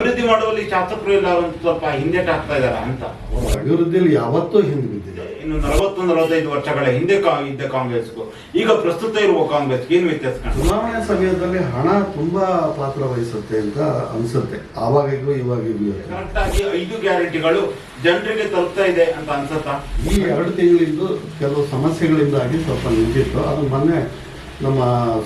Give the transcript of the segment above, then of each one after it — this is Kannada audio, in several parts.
ಅಭಿವೃದ್ಧಿ ಮಾಡುವಲ್ಲಿ ಶಾಸಕರು ಇಲ್ಲ ಒಂದು ಸ್ವಲ್ಪ ಹಿಂದೆಟ್ ಆಗ್ತಾ ಇದಾರ ಅಂತ. ಅಭಿವೃದ್ಧಿಯಲ್ಲಿ ಯಾವತ್ತೂ ಹಿಂದೆ ಬಿದ್ದಿದೆ. ಇನ್ನು ನಲವತ್ತು ನಲವತ್ತೈದು ವರ್ಷಗಳ ಹಿಂದೆ ಇದ್ದ ಕಾಂಗ್ರೆಸ್ಗೂ. ಈಗ ಪ್ರಸ್ತುತ ಇರುವ ಕಾಂಗ್ರೆಸ್ ಏನು ವ್ಯತ್ಯಾಸ ಚುನಾವಣೆ ಸಮಯದಲ್ಲಿ ಹಣ ತುಂಬಾ ಪಾತ್ರ ವಹಿಸುತ್ತೆ ಅಂತ ಅನ್ಸುತ್ತೆ. ಆವಾಗಿಗೂ ಇವಾಗಿಗೂ ಕರೆಕ್ಟ್ ಆಗಿ ಐದು ಗ್ಯಾರಂಟಿಗಳು ಜನರಿಗೆ ತಲುಪ್ತಾ ಇದೆ ಅಂತ ಅನ್ಸುತ್ತಾ? ಈ ಎರಡು ತಿಂಗಳಿಂದ ಕೆಲವು ಸಮಸ್ಯೆಗಳಿಂದಾಗಿ ಸ್ವಲ್ಪ ನಿಂತಿತ್ತು. ಅದು ಮೊನ್ನೆ ನಮ್ಮ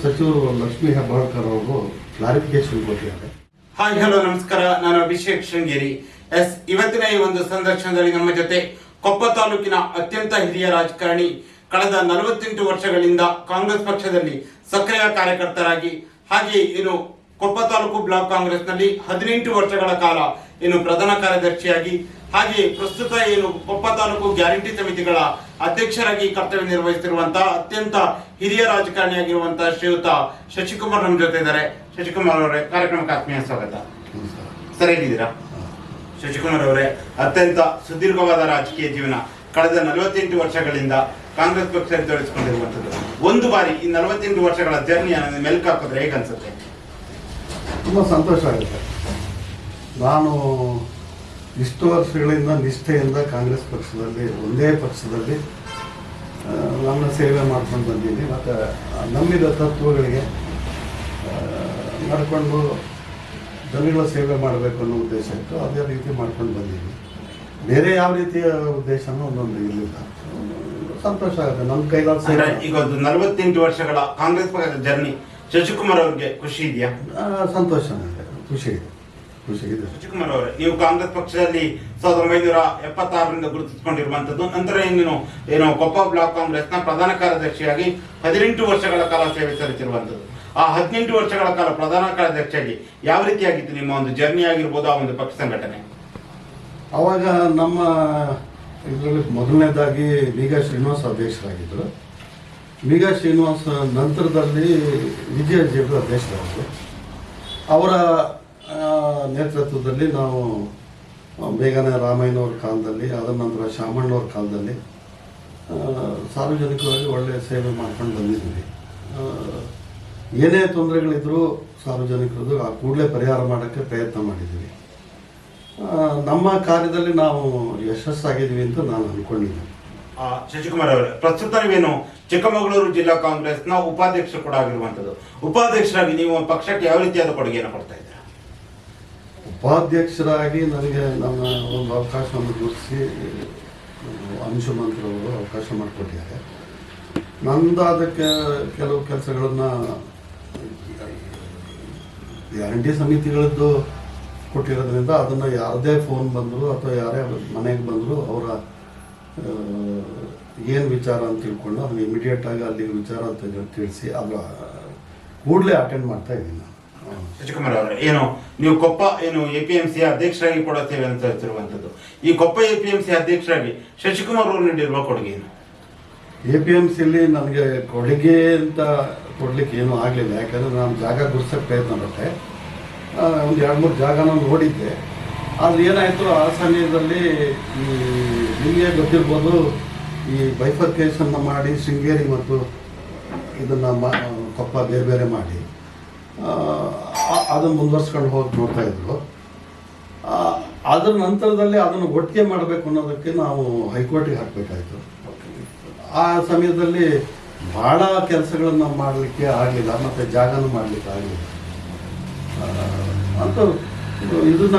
ಸಚಿವರು ಲಕ್ಷ್ಮೀ ಹೆಬ್ಬಾಳ್ಕರ್ ಅವರು ಕ್ಲಾರಿಫಿಕೇಶನ್ ಕೊಟ್ಟಿದ್ದಾರೆ. ಹಾಯ್, ಹಲೋ, ನಮಸ್ಕಾರ. ನಾನು ಅಭಿಷೇಕ್ ಶೃಂಗೇರಿ. ಎಸ್, ಇವತ್ತಿನ ಈ ಒಂದು ಸಂದರ್ಶನದಲ್ಲಿ ನಮ್ಮ ಜೊತೆ ಕೊಪ್ಪ ತಾಲೂಕಿನ ಅತ್ಯಂತ ಹಿರಿಯ ರಾಜಕಾರಣಿ, ಕಳೆದ ನಲವತ್ತೆಂಟು ವರ್ಷಗಳಿಂದ ಕಾಂಗ್ರೆಸ್ ಪಕ್ಷದಲ್ಲಿ ಸಕ್ರಿಯ ಕಾರ್ಯಕರ್ತರಾಗಿ, ಹಾಗೆ ಏನು ಕೊಪ್ಪ ತಾಲೂಕು ಬ್ಲಾಕ್ ಕಾಂಗ್ರೆಸ್ನಲ್ಲಿ ಹದಿನೆಂಟು ವರ್ಷಗಳ ಕಾಲ ಏನು ಪ್ರಧಾನ ಕಾರ್ಯದರ್ಶಿಯಾಗಿ ಹಾಗೆ ಪ್ರಸ್ತುತ ಏನು ಕೊಪ್ಪ ತಾಲೂಕು ಗ್ಯಾರಂಟಿ ಸಮಿತಿಗಳ ಅಧ್ಯಕ್ಷರಾಗಿ ಕರ್ತವ್ಯ ನಿರ್ವಹಿಸುತ್ತಿರುವಂತಹ ಅತ್ಯಂತ ಹಿರಿಯ ರಾಜಕಾರಣಿಯಾಗಿರುವಂತಹ ಶ್ರೀಯುತ ಶಶಿಕುಮಾರ್ ನಮ್ಮ ಜೊತೆ ಇದ್ದಾರೆ. ಶಶಿಕುಮಾರ್ ಅವರೇ, ಕಾರ್ಯಕ್ರಮಕ್ಕೆ ಆತ್ಮೀಯ ಸ್ವಾಗತ. ಸರಿ, ಹೇಗಿದ್ದೀರಾ? ಶಶಿಕುಮಾರ್ ಅವರೇ, ಅತ್ಯಂತ ಸುದೀರ್ಘವಾದ ರಾಜಕೀಯ ಜೀವನ ಕಳೆದ ನಲವತ್ತೆಂಟು ವರ್ಷಗಳಿಂದ ಕಾಂಗ್ರೆಸ್ ಪಕ್ಷ ತೊಡಗಿಸಿಕೊಂಡಿರುವಂಥದ್ದು ಒಂದು ಬಾರಿ ಈ ನಲವತ್ತೆಂಟು ವರ್ಷಗಳ ಜರ್ನಿಯನ್ನು ಮೆಲ್ಕ್ ಹಾಕಿದ್ರೆ ಹೇಗನ್ಸುತ್ತೆ ತುಂಬ ಸಂತೋಷ ಆಗುತ್ತೆ. ನಾನು ಇಷ್ಟು ವರ್ಷಗಳಿಂದ ನಿಷ್ಠೆಯಿಂದ ಕಾಂಗ್ರೆಸ್ ಪಕ್ಷದಲ್ಲಿ ಒಂದೇ ಪಕ್ಷದಲ್ಲಿ ನನ್ನ ಸೇವೆ ಮಾಡ್ಕೊಂಡು ಬಂದಿದ್ದೀನಿ ಮತ್ತು ನಂಬಿದ ತತ್ವಗಳಿಗೆ ನಡ್ಕೊಂಡು ಜನಗಳ ಸೇವೆ ಮಾಡಬೇಕು ಅನ್ನೋ ಉದ್ದೇಶ ಇತ್ತು. ಅದೇ ರೀತಿ ಮಾಡ್ಕೊಂಡು ಬಂದೀನಿ ಬೇರೆ ಯಾವ ರೀತಿಯ ಉದ್ದೇಶನೂ ಒಂದೊಂದು ಇರಲಿಲ್ಲ ಸಂತೋಷ ಆಗುತ್ತೆ. ನಮ್ಮ ಕೈಲಾದ ಈಗ ಒಂದು ನಲವತ್ತೆಂಟು ವರ್ಷಗಳ ಕಾಂಗ್ರೆಸ್ ಪಕ್ಷದ ಜರ್ನಿ. ಶಶಿಕುಮಾರ್ ಅವರಿಗೆ ಖುಷಿ ಇದೆಯಾ? ಸಂತೋಷ ಖುಷಿ ಇದೆ. ಅವರೇ ನೀವು ಕಾಂಗ್ರೆಸ್ ಪಕ್ಷದಲ್ಲಿ ಸಾವಿರದ ಒಂಬೈನೂರ ಎಪ್ಪತ್ತಾರರಿಂದ ಗುರುತಿಸಿಕೊಂಡಿರುವಂತದ್ದು ನಂತರ ಏನು ಏನು ಕೊಪ್ಪ ಬ್ಲಾಕ್ ಕಾಂಗ್ರೆಸ್ನ ಪ್ರಧಾನ ಕಾರ್ಯದರ್ಶಿಯಾಗಿ ಹದಿನೆಂಟು ವರ್ಷಗಳ ಕಾಲ ಸೇವೆ ಸಲ್ಲಿಸಿರುವಂತದ್ದು ಆ ಹದಿನೆಂಟು ವರ್ಷಗಳ ಕಾಲ ಪ್ರಧಾನ ಕಾರ್ಯದರ್ಶಿಯಾಗಿ ಯಾವ ರೀತಿಯಾಗಿತ್ತು ನಿಮ್ಮ ಒಂದು ಜರ್ನಿ ಆಗಿರ್ಬೋದು ಆ ಒಂದು ಪಕ್ಷ ಸಂಘಟನೆ? ಅವಾಗ ನಮ್ಮ ಇದರಲ್ಲಿ ಮೊದಲನೇದಾಗಿ ಮೀಗಾ ಶ್ರೀನಿವಾಸ ಅಧ್ಯಕ್ಷರಾಗಿದ್ದರು. ಮೀಗಾ ಶ್ರೀನಿವಾಸ್ ನಂತರದಲ್ಲಿ ವಿಜಯ ಜೇಬು ಅಧ್ಯಕ್ಷರಾಗಿದ್ದರು ಅವರ ನೇತೃತ್ವದಲ್ಲಿ ನಾವು ಬೇಗನೆ ರಾಮಯ್ಯನವ್ರ ಕಾಲದಲ್ಲಿ, ಅದರ ನಂತರ ಶಾಮಣ್ಣವ್ರ ಕಾಲದಲ್ಲಿ ಸಾರ್ವಜನಿಕವಾಗಿ ಒಳ್ಳೆಯ ಸೇವೆ ಮಾಡ್ಕೊಂಡು ಬಂದಿದ್ದೀವಿ. ಏನೇ ತೊಂದರೆಗಳಿದ್ದರೂ ಸಾರ್ವಜನಿಕರದ್ದು ಆ ಕೂಡಲೇ ಪರಿಹಾರ ಮಾಡೋಕ್ಕೆ ಪ್ರಯತ್ನ ಮಾಡಿದ್ದೀವಿ. ನಮ್ಮ ಕಾರ್ಯದಲ್ಲಿ ನಾವು ಯಶಸ್ಸಾಗಿದ್ದೀವಿ ಅಂತ ನಾನು ಅಂದ್ಕೊಂಡಿದ್ದೀನಿ ಶಶಿಕುಮಾರ್ ಅವರೇ, ಪ್ರಸ್ತುತ ನೀವೇನು ಚಿಕ್ಕಮಗಳೂರು ಜಿಲ್ಲಾ ಕಾಂಗ್ರೆಸ್ನ ಉಪಾಧ್ಯಕ್ಷರು ಕೂಡ ಆಗಿರುವಂತದ್ದು ಉಪಾಧ್ಯಕ್ಷರಾಗಿ ನೀವು ಪಕ್ಷಕ್ಕೆ ಯಾವ ರೀತಿಯಾದ ಕೊಡುಗೆಯನ್ನು ಕೊಡ್ತಾ ಇದ್ದೀರಾ? ಉಪಾಧ್ಯಕ್ಷರಾಗಿ ನನಗೆ ನಮ್ಮ ಒಂದು ಅವಕಾಶವನ್ನು ಗುರುತಿಸಿ ಅಂಶುಮಂತ್ರವರು ಅವಕಾಶ ಮಾಡಿಕೊಟ್ಟಿದ್ದಾರೆ. ನಂದಾದಕ್ಕೆ ಕೆಲವು ಕೆಲಸಗಳನ್ನು ಗ್ಯಾರಂಟಿ ಸಮಿತಿಗಳದ್ದು ಕೊಟ್ಟಿರೋದ್ರಿಂದ ಅದನ್ನು ಯಾವುದೇ ಫೋನ್ ಬಂದರೂ ಅಥವಾ ಯಾರೇ ಮನೆಗೆ ಬಂದರೂ ಅವರ ಏನು ವಿಚಾರ ಅಂತ ತಿಳ್ಕೊಂಡು ಅದನ್ನು ಇಮಿಡಿಯೇಟಾಗಿ ಅಲ್ಲಿಗೆ ವಿಚಾರ ಅಂತ ತಿಳಿಸಿ ಅದರ ಕೂಡಲೇ ಅಟೆಂಡ್ ಮಾಡ್ತಾ ಇದ್ದೀನಿ ನಾನು. ಶಶಿಕುಮಾರ್ ಅವರೇ, ಏನು, ನೀವು ಕೊಪ್ಪ, ಏನು ಎ ಪಿ ಎಂ ಸಿ ಅಧ್ಯಕ್ಷರಾಗಿ ಕೊಡುತ್ತೇವೆ ಅಂತ ಹೇಳ್ತಿರುವಂಥದ್ದು. ಈ Koppa A P M C ಅಧ್ಯಕ್ಷರಾಗಿ ಶಶಿಕುಮಾರ್ ಅವರು ನೀಡಿರುವ ಕೊಡುಗೆ ಏನು? ಎ ಪಿ ಎಂ ಸಿಲಿ ನನಗೆ ಕೊಡುಗೆ ಅಂತ ಕೊಡ್ಲಿಕ್ಕೆ ಏನೂ ಆಗಲಿಲ್ಲ, ಯಾಕಂದರೆ ನಾನು ಜಾಗ ಗುರ್ಸೋಕ್ಕೆ ಪ್ರಯತ್ನ ಪಟ್ಟೆ. ಒಂದು ಎರಡು ಮೂರು ಜಾಗನ ನೋಡಿದ್ದೆ. ಆದರೆ ಏನಾಯಿತು, ಆ ಸಮಯದಲ್ಲಿ ಈ ನಿಮಗೆ ಗೊತ್ತಿರ್ಬೋದು, ಈ ಬೈಫರ್ಕೇಷನ್ನ ಮಾಡಿ ಶೃಂಗೇರಿ ಮತ್ತು ಇದನ್ನು ಮಾ, ಕೊಪ್ಪ ಬೇರೆ ಬೇರೆ ಮಾಡಿ. ಅದನ್ನು ಮುಂದುವರ್ಸ್ಕೊಂಡು ಹೋಗಿ ನೋಡ್ತಾ ಇದ್ರು ಅದರ ನಂತರದಲ್ಲಿ ಅದನ್ನು ಒಟ್ಟಿಗೆ ಮಾಡಬೇಕು ಅನ್ನೋದಕ್ಕೆ ನಾವು ಹೈಕೋರ್ಟಿಗೆ ಹಾಕಬೇಕಾಯಿತು. ಆ ಸಮಯದಲ್ಲಿ ಭಾಳ ಕೆಲಸಗಳನ್ನು ಮಾಡಲಿಕ್ಕೆ ಆಗಲಿಲ್ಲ, ಮತ್ತು ಜಾಗನೂ ಮಾಡಲಿಕ್ಕೆ ಆಗಲಿಲ್ಲ. ಅಂತ ಇದನ್ನ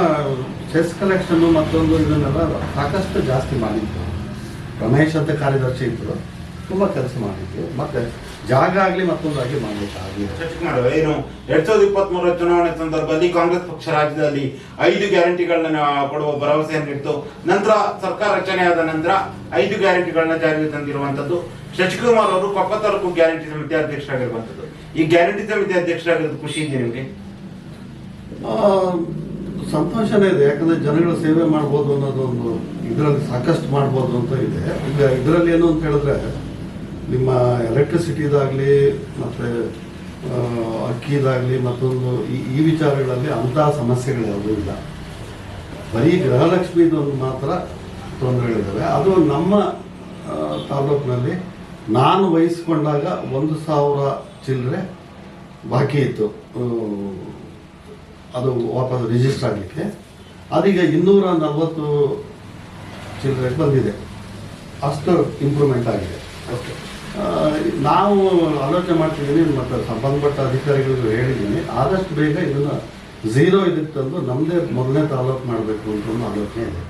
ಚೆಸ್ ಕಲೆಕ್ಷನ್ನು ಮತ್ತೊಂದು ಇದನ್ನೆಲ್ಲ ಸಾಕಷ್ಟು ಜಾಸ್ತಿ ಮಾಡಿದ್ದು ರಮೇಶ್ ಅಂತ ಕಾರ್ಯದರ್ಶಿ ಇದ್ದರು ತುಂಬ ಕೆಲಸ ಮಾಡಿದ್ದು ಮತ್ತು ಜಾಗ ಆಗಲಿ ಮತ್ತೊಂದಾಗಿ ಮಾಡಬೇಕಾಗಿದೆ ಏನು ಎರಡ್ ಸಾವಿರದ ಇಪ್ಪತ್ತ್ ಮೂರರ ಚುನಾವಣೆ ಸಂದರ್ಭದಲ್ಲಿ ಕಾಂಗ್ರೆಸ್ ಪಕ್ಷ ರಾಜ್ಯದಲ್ಲಿ ಐದು ಗ್ಯಾರಂಟಿಗಳನ್ನ ಕೊಡುವ ಭರವಸೆಯನ್ನು ಇಟ್ಟು ನಂತರ ಸರ್ಕಾರ ರಚನೆ ಆದ ನಂತರ ಐದು ಗ್ಯಾರಂಟಿಗಳನ್ನ ಜಾರಿಗೆ ತಂದಿರುವಂತದ್ದು. ಶಶಿಕುಮಾರ್ ಅವರು ಕೊಪ್ಪ ತಾಲೂಕು ಗ್ಯಾರಂಟಿ ಸಮಿತಿ ಅಧ್ಯಕ್ಷರಾಗಿರುವಂತದ್ದು. ಈ ಗ್ಯಾರಂಟಿ ಸಮಿತಿ ಅಧ್ಯಕ್ಷರಾಗಿರೋದು ಖುಷಿ ಇದೆ ನಿಮಗೆ? ಆ, ಸಂತೋಷನೇ ಇದೆ. ಯಾಕಂದ್ರೆ ಜನಗಳ ಸೇವೆ ಮಾಡ್ಬೋದು ಅನ್ನೋದು ಒಂದು ಇದರಲ್ಲಿ ಸಾಕಷ್ಟು ಮಾಡ್ಬೋದು ಅಂತ ಇದೆ. ಈಗ ಇದರಲ್ಲಿ ಏನು ಅಂತ ಹೇಳಿದ್ರೆ ನಿಮ್ಮ ಎಲೆಕ್ಟ್ರಿಸಿಟಿದಾಗಲಿ ಮತ್ತು ಅಕ್ಕಿದಾಗಲಿ ಮತ್ತೊಂದು ಈ ಈ ವಿಚಾರಗಳಲ್ಲಿ ಅಂತಹ ಸಮಸ್ಯೆಗಳು ಯಾವುದೂ ಇಲ್ಲ. ಬರೀ ಗೃಹಲಕ್ಷ್ಮಿದೊಂದು ಮಾತ್ರ ತೊಂದರೆಗಳಿದ್ದಾವೆ ಅದು ನಮ್ಮ ತಾಲೂಕಿನಲ್ಲಿ ನಾನು ವಹಿಸ್ಕೊಂಡಾಗ ಒಂದು ಸಾವಿರ ಚಿಲ್ಲರೆ ಬಾಕಿ ಇತ್ತು. ಅದು ವಾಪಸ್ ರಿಜಿಸ್ಟರ್ ಆಗಲಿಕ್ಕೆ. ಅದೀಗ ಇನ್ನೂರ ನಲವತ್ತು ಚಿಲ್ಲರೆ ಬಂದಿದೆ. ಅಷ್ಟು ಇಂಪ್ರೂವ್ಮೆಂಟ್ ಆಗಿದೆ. ಆ, ನಾವು ಆಲೋಚನೆ ಮಾಡ್ತಿದ್ದೀನಿ ಮತ್ತು ಸಂಬಂಧಪಟ್ಟ ಅಧಿಕಾರಿಗಳಿಗೂ ಹೇಳಿದ್ದೀನಿ ಆದಷ್ಟು ಬೇಗ ಇದನ್ನು ಝೀರೋ ಇದಕ್ಕೆ ತಂದು ನಮ್ಮದೇ ಮೊದಲನೇ ತಾಲೂಕು ಮಾಡಬೇಕು ಅಂತ ಒಂದು ಆಲೋಚನೆ ಇದೆ.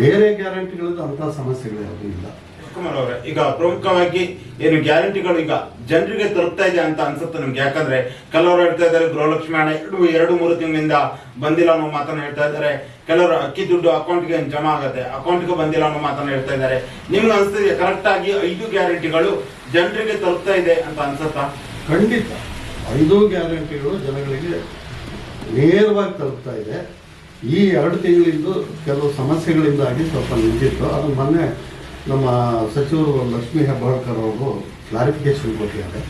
ಬೇರೆ ಗ್ಯಾರಂಟಿಗಳದ್ದು ಅಂಥ ಸಮಸ್ಯೆಗಳು ಯಾವುದೂ ಇಲ್ಲ. ಕುಮಾರ್ ಅವರೇ ಈಗ ಪ್ರಮುಖವಾಗಿ ಏನು ಗ್ಯಾರಂಟಿಗಳು ಈಗ ಜನರಿಗೆ ತಲುಪ್ತಾ ಇದೆ ಅಂತ ಅನ್ಸುತ್ತೆ ನಮ್ಗೆ. ಯಾಕಂದ್ರೆ ಕೆಲವರು ಹೇಳ್ತಾ ಇದ್ದಾರೆ, ಗೃಹಲಕ್ಷ್ಮಿ ಹಣ ಎರಡು ಎರಡು, ಮೂರು ತಿಂಗಳಿಂದ ಬಂದಿಲ್ಲ ಅನ್ನೋ ಮಾತನ್ನ ಹೇಳ್ತಾ ಇದ್ದಾರೆ. ಕೆಲವರು ಅಕ್ಕಿ ದುಡ್ಡು ಅಕೌಂಟ್ಗೆ ಜಮಾ ಆಗುತ್ತೆ, ಅಕೌಂಟ್ಗೆ ಬಂದಿಲ್ಲ ಅನ್ನೋ ಮಾತನ್ನ ಹೇಳ್ತಾ ಇದ್ದಾರೆ. ನಿಮ್ಗೆ ಅನ್ಸ್ತಿದೆ ಕರೆಕ್ಟ್ ಆಗಿ ಐದು ಗ್ಯಾರಂಟಿಗಳು ಜನರಿಗೆ ತಲುಪ್ತಾ ಇದೆ ಅಂತ ಅನ್ಸುತ್ತಾ? ಖಂಡಿತ. ಐದು ಗ್ಯಾರಂಟಿಗಳು ಜನಗಳಿಗೆ ನೇರವಾಗಿ ತಲುಪ್ತಾ ಇದೆ. ಈ ಎರಡು ತಿಂಗಳಿಂದ ಕೆಲವು ಸಮಸ್ಯೆಗಳಿಂದಾಗಿ ಸ್ವಲ್ಪ ನಿಂತಿತ್ತು. ಅದು ಮೊನ್ನೆ ನಮ್ಮ ಸಚಿವರು ಲಕ್ಷ್ಮೀ ಹೆಬ್ಬಾಳ್ಕರ್ ಅವರು ಕ್ಲಾರಿಫಿಕೇಶನ್ ಕೊಟ್ಟಿದ್ದಾರೆ.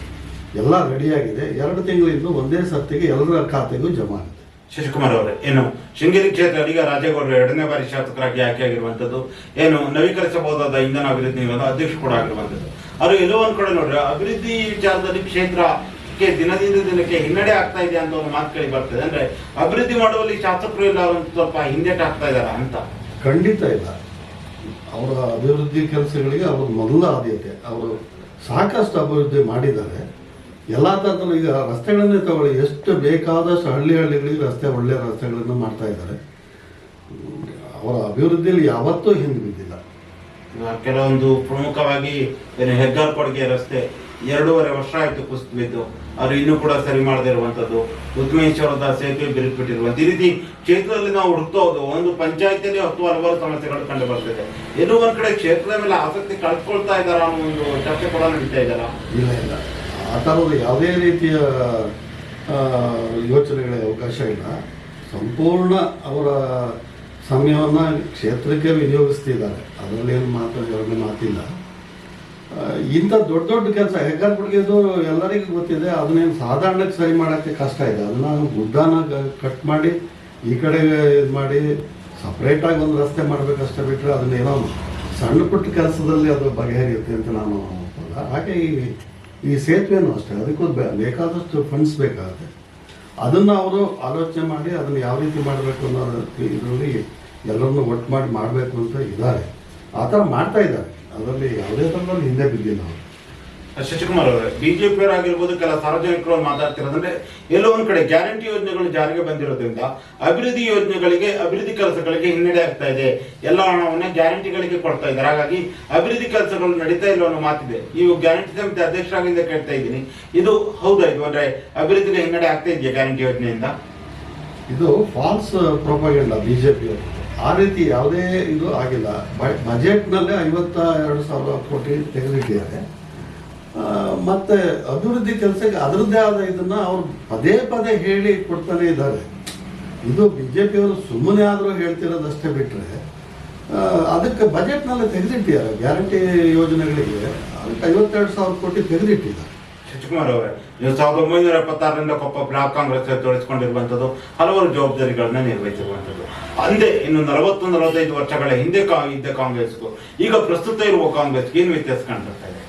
ಎಲ್ಲ ರೆಡಿಯಾಗಿದೆ ಎರಡು ತಿಂಗಳಿಂದ ಒಂದೇ ಸತ್ತಿಗೆ ಎಲ್ಲರ ಖಾತೆಗೂ ಜಮಾ ಆಗುತ್ತೆ. ಶಶಿಕುಮಾರ್ ಅವರೇ ಏನು ಶೃಂಗೇರಿ ಕ್ಷೇತ್ರ ಈಗ ರಾಜೇಗೌಡರು ಎರಡನೇ ಬಾರಿ ಶಾಸಕರಾಗಿ ಆಯ್ಕೆ ಆಗಿರುವಂತದ್ದು ಏನು ನವೀಕರಿಸಬಹುದಾದ ಇಂಧನ ಅಭಿವೃದ್ಧಿ ನಿಗಮದ ಅಧ್ಯಕ್ಷ ಕೂಡ ಆಗಿರುವಂತದ್ದು ಅವರು ಎಲ್ಲೋ ಒಂದ್ ಕಡೆ ನೋಡ್ರಿ ಅಭಿವೃದ್ಧಿ ವಿಚಾರದಲ್ಲಿ ಕ್ಷೇತ್ರಕ್ಕೆ ದಿನದಿಂದ ದಿನಕ್ಕೆ ಹಿನ್ನಡೆ ಆಗ್ತಾ ಇದೆ ಅಂತ ಒಂದು ಮಾತು ಕೇಳಿ ಬರ್ತದೆ. ಅಂದ್ರೆ ಅಭಿವೃದ್ಧಿ ಮಾಡುವಲ್ಲಿ ಶಾಸಕರು ಇಲ್ಲ ಒಂದು ಸ್ವಲ್ಪ ಹಿಂದೆಟ್ ಆಗ್ತಾ ಇದ್ದಾರೆ ಅಂತ? ಖಂಡಿತ ಇಲ್ಲ. ಅವರ ಅಭಿವೃದ್ಧಿ ಕೆಲಸಗಳಿಗೆ ಅವರು ಮೊದಲ ಆದ್ಯತೆ, ಅವರು ಸಾಕಷ್ಟು ಅಭಿವೃದ್ಧಿ ಮಾಡಿದ್ದಾರೆ. ಎಲ್ಲ ಥರದಲ್ಲೂ ಈಗ ರಸ್ತೆಗಳನ್ನೇ ತಗೊಳ್ಳಿ, ಎಷ್ಟು ಬೇಕಾದಷ್ಟು ಹಳ್ಳಿ ಹಳ್ಳಿಗಳಿಗೆ ರಸ್ತೆ ಒಳ್ಳೆಯ ರಸ್ತೆಗಳನ್ನು ಮಾಡ್ತಾ ಇದ್ದಾರೆ. ಅವರ ಅಭಿವೃದ್ಧಿಯಲ್ಲಿ ಯಾವತ್ತೂ ಹಿಂದೆ ಬಿದ್ದಿಲ್ಲ. ಕೆಲವೊಂದು ಪ್ರಮುಖವಾಗಿ ಹೆಗ್ಗಾರ್ ಕೊಡುಗೆ ರಸ್ತೆ ಎರಡೂವರೆ ವರ್ಷ ಆಯ್ತು ಕುಸಿದು ಅವರು ಇನ್ನೂ ಕೂಡ ಸರಿ ಮಾಡದೇ ಇರುವಂತದ್ದು ಉತ್ತಮೇಶ್ವರದ ಸೇತುವೆ ಬಿರುಕುಬಿಟ್ಟಿರುವಂತ ಈ ರೀತಿ ಕ್ಷೇತ್ರದಲ್ಲಿ ನಾವು ಹುಡುಕ್ತಾ ಹೋದು ಒಂದು ಪಂಚಾಯಿತಿಯಲ್ಲಿ ಹತ್ತು, ಹಲವಾರು ಸಮಸ್ಯೆಗಳು ಕಂಡು ಬರ್ತಿದೆ. ಇನ್ನೂ ಒಂದು ಕಡೆ ಕ್ಷೇತ್ರದ ಮೇಲೆ ಆಸಕ್ತಿ ಕಳ್ಕೊಳ್ತಾ ಇದಾರ ಅನ್ನೋ ಒಂದು ಚರ್ಚೆ ಕೂಡ ನಡೀತಾ ಇದ್ದಾರ ಇಲ್ಲ ಇಲ್ಲ. ಆ ಥರದ ಯಾವುದೇ ರೀತಿಯ ಯೋಚನೆಗಳ ಅವಕಾಶ ಇಲ್ಲ. ಸಂಪೂರ್ಣ ಅವರ ಸಮಯವನ್ನು ಕ್ಷೇತ್ರಕ್ಕೆ ವಿನಿಯೋಗಿಸ್ತಿದ್ದಾರೆ. ಅದರಲ್ಲಿ ಏನು ಮಾತು ಮಾತಿಲ್ಲ. ಇಂಥ ದೊಡ್ಡ ದೊಡ್ಡ ಕೆಲಸ ಹೆಗ್ಗಾರ್ ಬಿಡ್ಗೆದು ಎಲ್ಲರಿಗೂ ಗೊತ್ತಿದೆ, ಅದನ್ನೇನು ಸಾಧಾರಣಕ್ಕೆ ಸರಿ ಮಾಡೋಕ್ಕೆ ಕಷ್ಟ ಇದೆ. ಅದನ್ನ ಗುಡ್ಡನ ಕಟ್ ಮಾಡಿ, ಈ ಕಡೆ ಇದು ಮಾಡಿ ಸಪ್ರೇಟಾಗಿ ಒಂದು ರಸ್ತೆ ಮಾಡಬೇಕಷ್ಟೇ ಬಿಟ್ಟರೆ ಅದನ್ನೇನೋ ಸಣ್ಣ ಪುಟ್ಟ ಕೆಲಸದಲ್ಲಿ ಅದು ಬಗೆಹರಿಯುತ್ತೆ ಅಂತ ನಾನು ಅನ್ಕೊಂಡ ಹಾಗೆ ಈ ಈ ಸೇತುವೆನೂ ಅಷ್ಟೇ, ಅದಕ್ಕೂ ಬೇಕಾದಷ್ಟು ಫಂಡ್ಸ್ ಬೇಕಾಗುತ್ತೆ. ಅದನ್ನು ಅವರು ಆಲೋಚನೆ ಮಾಡಿ ಅದನ್ನು ಯಾವ ರೀತಿ ಮಾಡಬೇಕು ಅನ್ನೋ ಇದರಲ್ಲಿ ಎಲ್ಲರನ್ನೂ ಒಟ್ಟು ಮಾಡಿ ಮಾಡಬೇಕು ಅಂತ ಇದ್ದಾರೆ. ಆ ಥರ ಮಾಡ್ತಾ ಇದ್ದಾರೆ. ಅದರಲ್ಲಿ ಯಾವುದೇ ಥರದಲ್ಲಿ ಹಿಂದೆ ಬಿದ್ದಿಲ್ಲ ಅವರು. ಶಶಿಕುಮಾರ್ ಅವರೇ ಬಿಜೆಪಿ ಆಗಿರ್ಬೋದು ಕೆಲ ಸಾರ್ವಜನಿಕರು ಮಾತಾಡ್ತಿರೋದಂದ್ರೆ ಎಲ್ಲೋ ಒಂದ್ ಕಡೆ ಗ್ಯಾರಂಟಿ ಯೋಜನೆಗಳು ಜಾರಿಗೆ ಬಂದಿರೋದ್ರಿಂದ ಅಭಿವೃದ್ಧಿ ಯೋಜನೆಗಳಿಗೆ ಅಭಿವೃದ್ಧಿ ಕೆಲಸಗಳಿಗೆ ಹಿನ್ನಡೆ ಆಗ್ತಾ ಇದೆ. ಎಲ್ಲ ಹಣವನ್ನ ಗ್ಯಾರಂಟಿಗಳಿಗೆ ಕೊಡ್ತಾ ಇದ್ದಾರೆ. ಹಾಗಾಗಿ ಅಭಿವೃದ್ಧಿ ಕೆಲಸಗಳು ನಡೀತಾ ಇಲ್ಲ ಅನ್ನೋ ಮಾತಿದೆ. ಈ ಗ್ಯಾರಂಟಿ ಸಮಿತಿ ಅಧ್ಯಕ್ಷರಾಗಿಂದ ಕೇಳ್ತಾ ಇದ್ದೀನಿ. ಇದು ಹೌದಾ ಇದು? ಅಂದ್ರೆ ಅಭಿವೃದ್ಧಿಗೆ ಹಿನ್ನಡೆ ಆಗ್ತಾ ಇದೆಯಾ ಗ್ಯಾರಂಟಿ ಯೋಜನೆಯಿಂದ? ಇದು ಫಾಲ್ಸ್ ಪ್ರೊಪಗಂಡ ಬಿಜೆಪಿ ಜೆ ಆ ರೀತಿ ಯಾವುದೇ ಇದು ಆಗಿಲ್ಲ. ಬಜೆಟ್ ಬಜೆಟ್ನಲ್ಲೇ ಐವತ್ತ ಎರಡು ಸಾವಿರ ಕೋಟಿ ತೆಗೆದಿಟ್ಟಿದ್ದಾರೆ. ಮತ್ತೆ ಅಭಿವೃದ್ಧಿ ಕೆಲಸಕ್ಕೆ ಅದರದ್ದೇ ಆದ ಇದನ್ನ ಅವ್ರು ಪದೇ ಪದೇ ಹೇಳಿ ಕೊಡ್ತಾನೆ ಇದ್ದಾರೆ. ಇದು ಬಿ ಜೆ ಪಿಯವರು ಸುಮ್ಮನೆ ಆದರೂ ಹೇಳ್ತಿರೋದಷ್ಟೇ ಬಿಟ್ಟರೆ ಅದಕ್ಕೆ ಬಜೆಟ್ನಲ್ಲೇ ತೆಗೆದಿಟ್ಟಿದ್ದಾರೆ. ಗ್ಯಾರಂಟಿ ಯೋಜನೆಗಳಿಗೆ ಅದಕ್ಕೆ ಐವತ್ತೆರಡು ಸಾವಿರ ಕೋಟಿ ತೆಗೆದಿಟ್ಟಿದ್ದಾರೆ. ಶಶಿಕುಮಾರ್ ಅವರೇ ನೀವು ಸಾವಿರದ ಒಂಬೈನೂರ ಎಪ್ಪತ್ತಾರರಿಂದ ಕೊಪ್ಪ ಬ್ಲಾಕ್ ಕಾಂಗ್ರೆಸ್ ತೊಡಗಿಸಿಕೊಂಡಿರುವಂತದ್ದು ಹಲವಾರು ಜವಾಬ್ದಾರಿಗಳನ್ನ ನಿರ್ವಹಿಸಿರುವಂತದ್ದು ಅಂದೇ ಇನ್ನು ನಲವತ್ತು ನಲವತ್ತೈದು ವರ್ಷಗಳ ಹಿಂದೆ ಕಾ- ಇದ್ದ ಕಾಂಗ್ರೆಸ್ಗೂ ಈಗ ಪ್ರಸ್ತುತ ಇರುವ ಕಾಂಗ್ರೆಸ್ಗೆ ಏನು ವ್ಯತ್ಯಾಸ ಕಾಣ್ತಾ ಇದೆ?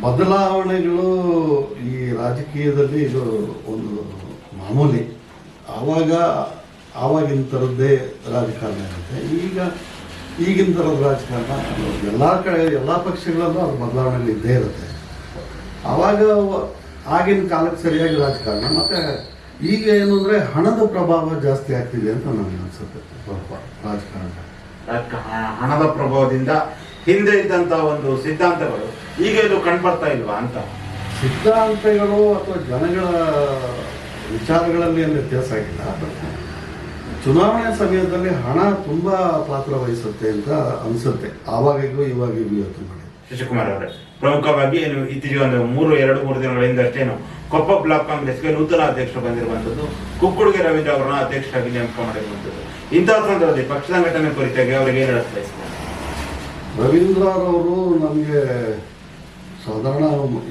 ಬದಲಾವಣೆಗಳು ಈ ರಾಜಕೀಯದಲ್ಲಿ ಇದು ಒಂದು ಮಾಮೂಲಿ. ಆವಾಗ, ಆವಾಗಿನ ಥರದ್ದೇ ರಾಜಕಾರಣ ಇರುತ್ತೆ. ಈಗ, ಈಗಿನ ಥರದ ರಾಜಕಾರಣ ಎಲ್ಲ ಕಡೆ, ಎಲ್ಲ ಪಕ್ಷಗಳಲ್ಲೂ ಅದು ಬದಲಾವಣೆಗಳು ಇದ್ದೇ ಇರುತ್ತೆ. ಆವಾಗ ಆಗಿನ ಕಾಲಕ್ಕೆ ಸರಿಯಾಗಿ ರಾಜಕಾರಣ, ಮತ್ತು ಈಗ ಏನು ಅಂದರೆ ಹಣದ ಪ್ರಭಾವ ಜಾಸ್ತಿ ಆಗ್ತಿದೆ ಅಂತ ನನಗೆ ಅನ್ಸುತ್ತೆ. ಸ್ವಲ್ಪ ರಾಜಕಾರಣ. ರಾಜಕ- ಹಣದ ಪ್ರಭಾವದಿಂದ ಹಿಂದೆ ಇದ್ದಂತ ಒಂದು ಸಿದ್ಧಾಂತಗಳು ಈಗ ಇದು ಕಂಡುಬರ್ತಾ ಇಲ್ವಾ ಅಂತ? ಸಿದ್ಧಾಂತಗಳು ಅಥವಾ ಜನಗಳ ವಿಚಾರಗಳಲ್ಲಿ ಏನು ವ್ಯತ್ಯಾಸ ಆಗಿಲ್ಲ. ಚುನಾವಣೆ ಸಮಯದಲ್ಲಿ ಹಣ ತುಂಬಾ ಪಾತ್ರ ವಹಿಸುತ್ತೆ ಅಂತ ಅನ್ಸುತ್ತೆ. ಆವಾಗಿಗೂ ಇವಾಗಿಗೂ ಯೋಚನೆ ಮಾಡಿ. ಶಶಿಕುಮಾರ್ ಅವರೇ. ಪ್ರಮುಖವಾಗಿ ಇತ್ತೀಚೆಗೆ ಒಂದು ಮೂರು, ಎರಡು, ಮೂರು ದಿನಗಳ ಹಿಂದಷ್ಟೇನು ಕೊಪ್ಪ ಬ್ಲಾಕ್ ಕಾಂಗ್ರೆಸ್ಗೆ ನೂತನ ಅಧ್ಯಕ್ಷರು ಬಂದಿರುವಂತದ್ದು ಕುಕ್ಕುಡುಗೆ ರವೀಂದ್ರ ಅವರನ್ನ ಅಧ್ಯಕ್ಷರಾಗಿ ನೇಮಕ ಮಾಡಿರುವಂತದ್ದು ಇಂತಹ ಸಂದರ್ಭದಲ್ಲಿ ಪಕ್ಷ ಸಂಘಟನೆ ಕುರಿತಾಗಿ ಅವರಿಗೆ ಏನು ರವೀಂದ್ರರವರು ನಮಗೆ ಸಾಧಾರಣ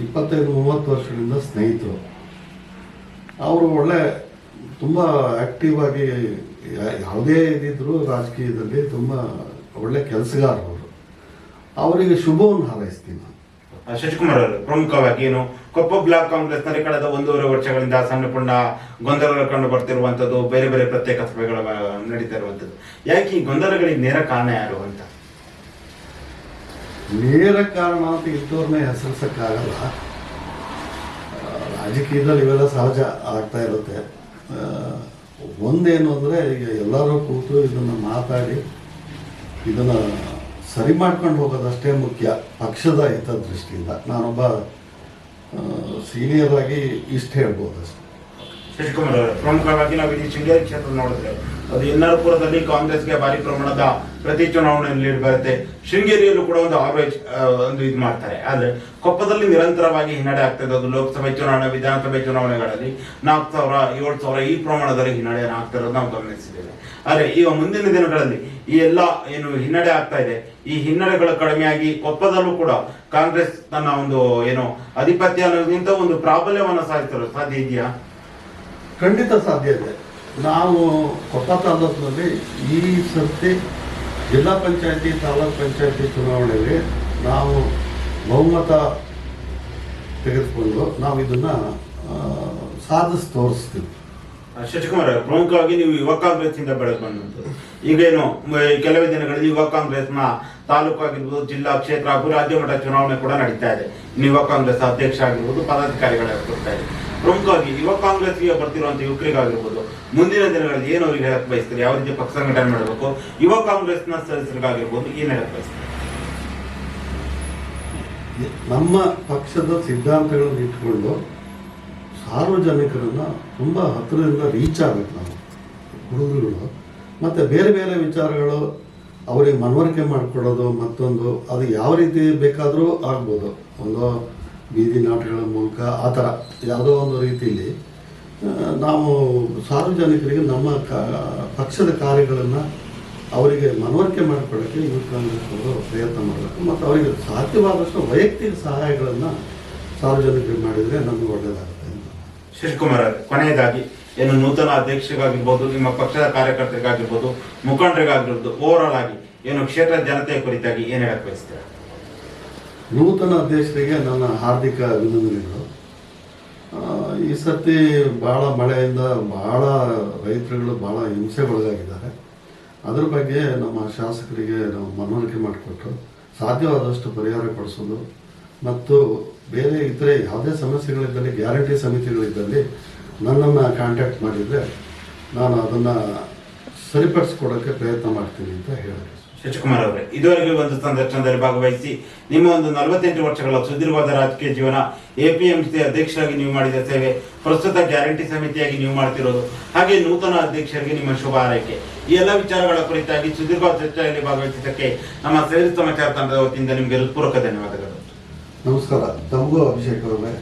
ಇಪ್ಪತ್ತೈದು, ಮೂವತ್ತು ವರ್ಷಗಳಿಂದ ಸ್ನೇಹಿತರು. ಅವರು ಒಳ್ಳೆ, ತುಂಬ ಆಕ್ಟಿವ್ ಆಗಿ ಯಾವುದೇ ಇದಿದ್ರು ರಾಜಕೀಯದಲ್ಲಿ ತುಂಬ ಒಳ್ಳೆ ಕೆಲಸಗಾರರು ಅವರು. ಅವರಿಗೆ ಶುಭವನ್ನು ಹಾರೈಸ್ತೀನಿ ಶಶಿಕುಮಾರ್ ಅವರು ಪ್ರಮುಖವಾಗಿ ಏನು, ಕೊಪ್ಪ ಬ್ಲಾಕ್ ಕಾಂಗ್ರೆಸ್ನಲ್ಲಿ ಕಳೆದ ಒಂದೂವರೆ ವರ್ಷಗಳಿಂದ ಸಣ್ಣ ಪುಣ್ಣ ಗೊಂದಲಗಳು ಕಂಡು ಬರ್ತಿರುವಂತದ್ದು ಬೇರೆ ಬೇರೆ ಪ್ರತ್ಯೇಕ ಸಭೆಗಳು ನಡೀತಾ ಇರುವಂತದ್ದು ಯಾಕೆ ಈ ಗೊಂದಲಗಳಿಗೆ ನೇರ ಕಾರಣ ಯಾರು ಅಂತ? ನೇರ ಕಾರಣ ಅಂತ ಇದ್ದವ್ರನ್ನೇ ಹೆಸರಿಸಕ್ಕಾಗಲ್ಲ. ರಾಜಕೀಯದಲ್ಲಿ ಇವೆಲ್ಲ ಸಹಜ ಆಗ್ತಾ ಇರುತ್ತೆ. ಒಂದೇನು ಅಂದರೆ ಈಗ ಎಲ್ಲರೂ ಕೂತು ಇದನ್ನು ಮಾತಾಡಿ, ಇದನ್ನು ಸರಿ ಮಾಡ್ಕೊಂಡು ಹೋಗೋದಷ್ಟೇ ಮುಖ್ಯ. ಪಕ್ಷದ ಹಿತದೃಷ್ಟಿಯಿಂದ. ನಾನೊಬ್ಬ ಸೀನಿಯರ್ ಆಗಿ ಇಷ್ಟು ಹೇಳ್ಬೋದು ಅಷ್ಟೇ. ಶಶಿಕುಮಾರ್ ಪ್ರಮುಖವಾಗಿ ನಾವು ಇಲ್ಲಿ ಶೃಂಗೇರಿ ಕ್ಷೇತ್ರ ನೋಡಿದ್ರೆ, ಅದು ಎನ್ನರಪುರದಲ್ಲಿ ಕಾಂಗ್ರೆಸ್ಗೆ ಭಾರಿ ಪ್ರಮಾಣದ ಪ್ರತಿ ಚುನಾವಣೆಯಲ್ಲಿ ಬರುತ್ತೆ ಶೃಂಗೇರಿಯಲ್ಲೂ ಕೂಡ ಒಂದು ಆವರೇಜ್ ಒಂದು ಇದು ಮಾಡ್ತಾರೆ. ಆದ್ರೆ ಕೊಪ್ಪದಲ್ಲಿ ನಿರಂತರವಾಗಿ ಹಿನ್ನಡೆ ಆಗ್ತಾ ಇರೋದು ಲೋಕಸಭೆ ಚುನಾವಣೆ, ವಿಧಾನಸಭೆ ಚುನಾವಣೆಗಳಲ್ಲಿ ನಾಲ್ಕು ಸಾವಿರ, ಏಳು ಸಾವಿರ ಈ ಪ್ರಮಾಣದಲ್ಲಿ ಹಿನ್ನಡೆ ಆಗ್ತಿರೋದು ನಾವು ಗಮನಿಸಿದ್ದೇವೆ. ಆದ್ರೆ ಈಗ ಮುಂದಿನ ದಿನಗಳಲ್ಲಿ ಈ ಎಲ್ಲ ಏನು ಹಿನ್ನಡೆ ಆಗ್ತಾ ಇದೆ, ಈ ಹಿನ್ನಡೆಗಳು ಕಡಿಮೆಯಾಗಿ ಕೊಪ್ಪದಲ್ಲೂ ಕೂಡ ಕಾಂಗ್ರೆಸ್ ತನ್ನ ಒಂದು ಏನು ಅಧಿಪತ್ಯ ಅನ್ನೋದಕ್ಕಿಂತ ಒಂದು ಪ್ರಾಬಲ್ಯವನ್ನು ಸಾಧಿಸಲು ಸಾಧ್ಯ ಇದೆಯಾ? ಖಂಡಿತ ಸಾಧ್ಯ ಇದೆ. ನಾವು ಕೊಪ್ಪ ತಾಲೂಕಿನಲ್ಲಿ ಈ ಸರ್ತಿ ಜಿಲ್ಲಾ ಪಂಚಾಯತಿ, ತಾಲೂಕ್ ಪಂಚಾಯತಿ ಚುನಾವಣೆಯಲ್ಲಿ ನಾವು ಬಹುಮತ ತೆಗೆದುಕೊಂಡು ನಾವು ಇದನ್ನ ಸಾಧಿಸಿ ತೋರಿಸ್ತೀವಿ. ಶಶಿಕುಮಾರ್ ಪ್ರಮುಖವಾಗಿ ನೀವು ಯುವ ಕಾಂಗ್ರೆಸ್ ಇಂದ ಬೆಳೆದು ಬಂದಂತದ್ದು ಈಗೇನು ಕೆಲವೇ ದಿನಗಳಲ್ಲಿ ಯುವ ಕಾಂಗ್ರೆಸ್ನ ತಾಲೂಕು ಆಗಿರ್ಬೋದು, ಜಿಲ್ಲಾ, ಕ್ಷೇತ್ರ ಹಾಗೂ ರಾಜ್ಯ ಮಟ್ಟ ಚುನಾವಣೆ ಕೂಡ ನಡೀತಾ ಇದೆ. ಯುವ ಕಾಂಗ್ರೆಸ್ ಅಧ್ಯಕ್ಷ ಆಗಿರ್ಬೋದು ಪದಾಧಿಕಾರಿಗಳಾಗಿರ್ತಾ ಇದೆ ಪ್ರಮುಖವಾಗಿ ಯುವ ಕಾಂಗ್ರೆಸ್ಗೆ ಬರ್ತಿರುವಂತ ಯುವಕರಿಗಾಗಿರ್ಬೋದು ಮುಂದಿನ ದಿನಗಳಲ್ಲಿ ಏನು ಅವ್ರಿಗೆ ಹೇಳಕ್ ಬಯಸ್ತಾರೆ? ಯಾವ ರೀತಿ ಪಕ್ಷ ಸಂಘಟನೆ ಮಾಡಬೇಕು? ಯುವ ಕಾಂಗ್ರೆಸ್ನ ಸದಸ್ಯರಿಗಾಗಿರ್ಬೋದು ಏನು ಹೇಳಕ್ ಬಯಸ್ತಾರೆ? ನಮ್ಮ ಪಕ್ಷದ ಸಿದ್ಧಾಂತಗಳನ್ನು ಇಟ್ಕೊಂಡು ಸಾರ್ವಜನಿಕರನ್ನ ತುಂಬ ಹತ್ತಿರದಿಂದ ರೀಚ್ ಆಗಬೇಕು ನಾವು, ಹುಡುಗರುಗಳು. ಮತ್ತು ಬೇರೆ ಬೇರೆ ವಿಚಾರಗಳು ಅವರಿಗೆ ಮನವರಿಕೆ ಮಾಡಿಕೊಡೋದು ಮತ್ತೊಂದು, ಅದು ಯಾವ ರೀತಿ ಬೇಕಾದರೂ ಆಗ್ಬೋದು. ಒಂದು ಬೀದಿ ನಾಟಕಗಳ ಮೂಲಕ ಆ ಥರ ಯಾವುದೋ ಒಂದು ರೀತಿಯಲ್ಲಿ ನಾವು ಸಾರ್ವಜನಿಕರಿಗೆ ನಮ್ಮ ಕಾ ಪಕ್ಷದ ಕಾರ್ಯಗಳನ್ನು ಅವರಿಗೆ ಮನವರಿಕೆ ಮಾಡಿಕೊಳ್ಳೋಕ್ಕೆ ಯೂತ್ ಕಾಂಗ್ರೆಸ್ ಅವರು ಪ್ರಯತ್ನ ಮಾಡಬೇಕು. ಮತ್ತು ಅವರಿಗೆ ಸಾಧ್ಯವಾದಷ್ಟು ವೈಯಕ್ತಿಕ ಸಹಾಯಗಳನ್ನು ಸಾರ್ವಜನಿಕರಿಗೆ ಮಾಡಿದರೆ ನಮಗೆ ಒಳ್ಳೆಯದಾಗುತ್ತೆ ಅಂತ. ಶಶಿಕುಮಾರ್ ಅವರೇ, ಕೊನೆಯದಾಗಿ ಏನು ನೂತನ ಅಧ್ಯಕ್ಷರಿಗಾಗಿರ್ಬೋದು ನಿಮ್ಮ ಪಕ್ಷದ ಕಾರ್ಯಕರ್ತರಿಗಾಗಿರ್ಬೋದು ಮುಖಂಡರಿಗಾಗಿರ್ಬೋದು ಓವರ್ ಆಗಿ ಏನು ಕ್ಷೇತ್ರ ಜನತೆಯ ಕುರಿತಾಗಿ ಏನು ಹೇಳಕ್ಕೆ ಬಯಸ್ತೀರಾ? ನೂತನ ಅಧ್ಯಕ್ಷರಿಗೆ ನನ್ನ ಹಾರ್ದಿಕ ಅಭಿನಂದನೆಗಳು. ಈ ಸರ್ತಿ ಭಾಳ ಮಳೆಯಿಂದ ಭಾಳ ರೈತರುಗಳು ಭಾಳ ಹಿಂಸೆಗೊಳಗಾಗಿದ್ದಾರೆ. ಅದ್ರ ಬಗ್ಗೆ ನಮ್ಮ ಶಾಸಕರಿಗೆ ನಾವು ಮನವರಿಕೆ ಮಾಡಿಕೊಟ್ಟು ಸಾಧ್ಯವಾದಷ್ಟು ಪರಿಹಾರ ಕೊಡಿಸೋದು ಮತ್ತು ಬೇರೆ ಇತರೆ ಯಾವುದೇ ಸಮಸ್ಯೆಗಳಿದ್ದಲ್ಲಿ, ಗ್ಯಾರಂಟಿ ಸಮಿತಿಗಳಿದ್ದಲ್ಲಿ ನನ್ನನ್ನು ಕಾಂಟ್ಯಾಕ್ಟ್ ಮಾಡಿದರೆ ನಾನು ಅದನ್ನು ಸರಿಪಡಿಸ್ಕೊಡೋಕ್ಕೆ ಪ್ರಯತ್ನ ಮಾಡ್ತೀನಿ ಅಂತ ಹೇಳಿದೆ ಶಶಿಕುಮಾರ್ ಅವರೇ. ಇದುವರೆಗೆ ಒಂದು ಸಂದರ್ಶನದಲ್ಲಿ ಭಾಗವಹಿಸಿ ನಿಮ್ಮ ಒಂದು ನಲವತ್ತೆಂಟು ವರ್ಷಗಳ ಸುದೀರ್ಘವಾದ ರಾಜಕೀಯ ಜೀವನ ಎಪಿಎಂಸಿ ಅಧ್ಯಕ್ಷರಾಗಿ ನೀವು ಮಾಡಿದ ಸೇವೆ, ಪ್ರಸ್ತುತ ಗ್ಯಾರಂಟಿ ಸಮಿತಿಯಾಗಿ ನೀವು ಮಾಡ್ತಿರೋದು, ಹಾಗೆ ನೂತನ ಅಧ್ಯಕ್ಷರಿಗೆ ನಿಮ್ಮ ಶುಭ ಹಾರೈಕೆ. ಈ ಎಲ್ಲ ವಿಚಾರಗಳ ಕುರಿತಾಗಿ ಸುದೀರ್ಘ ಚರ್ಚೆಯಲ್ಲಿ ಭಾಗವಹಿಸಿದ್ದಕ್ಕೆ ನಮ್ಮ ಸೇರಿ ಸಮಾಚಾರ ತಂಡದ ವತಿಯಿಂದ ನಿಮಗೆ ಹೃತ್ಪೂರ್ವಕ ಧನ್ಯವಾದಗಳು. ನಮಸ್ಕಾರ. ತಮಗೂ ಅಭಿಷೇಕ್ ಅವರೇ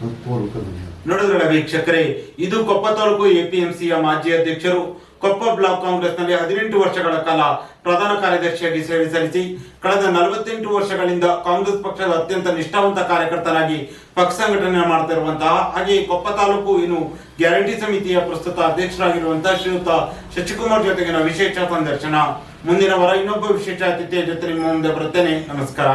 ಹೃತ್ಪೂರ್ವಕ ಧನ್ಯವಾದ ನೋಡಿದ್ರಲ್ಲ ವೀಕ್ಷಕರೇ, ಇದು ಕೊಪ್ಪ ತಾಲೂಕು ಎಪಿಎಂಸಿಯ ಮಾಜಿ ಅಧ್ಯಕ್ಷರು. ಕೊಪ್ಪ ಬ್ಲಾಕ್ ಕಾಂಗ್ರೆಸ್ನಲ್ಲಿ ಹದಿನೆಂಟು ವರ್ಷಗಳ ಕಾಲ ಪ್ರಧಾನ ಕಾರ್ಯದರ್ಶಿಯಾಗಿ ಸೇವೆ ಸಲ್ಲಿಸಿ, ಕಳೆದ ನಲವತ್ತೆಂಟು ವರ್ಷಗಳಿಂದ ಕಾಂಗ್ರೆಸ್ ಪಕ್ಷದ ಅತ್ಯಂತ ನಿಷ್ಠಾವಂತ ಕಾರ್ಯಕರ್ತರಾಗಿ ಪಕ್ಷ ಸಂಘಟನೆ ಮಾಡ್ತಾ ಇರುವಂತಹ ಹಾಗೆ ಕೊಪ್ಪ ತಾಲೂಕು ಇನ್ನು ಗ್ಯಾರಂಟಿ ಸಮಿತಿಯ ಪ್ರಸ್ತುತ ಅಧ್ಯಕ್ಷರಾಗಿರುವಂತಹ ಶ್ರೀಯುತ ಶಶಿಕುಮಾರ್ ಜೊತೆಗಿನ ವಿಶೇಷ ಸಂದರ್ಶನ. ಮುಂದಿನ ವಾರ ಇನ್ನೊಬ್ಬ ವಿಶೇಷ ಅತಿಥಿಯ ಜೊತೆ ನಿಮ್ಮ ಮುಂದೆ ಬರುತ್ತೇನೆ. ನಮಸ್ಕಾರ.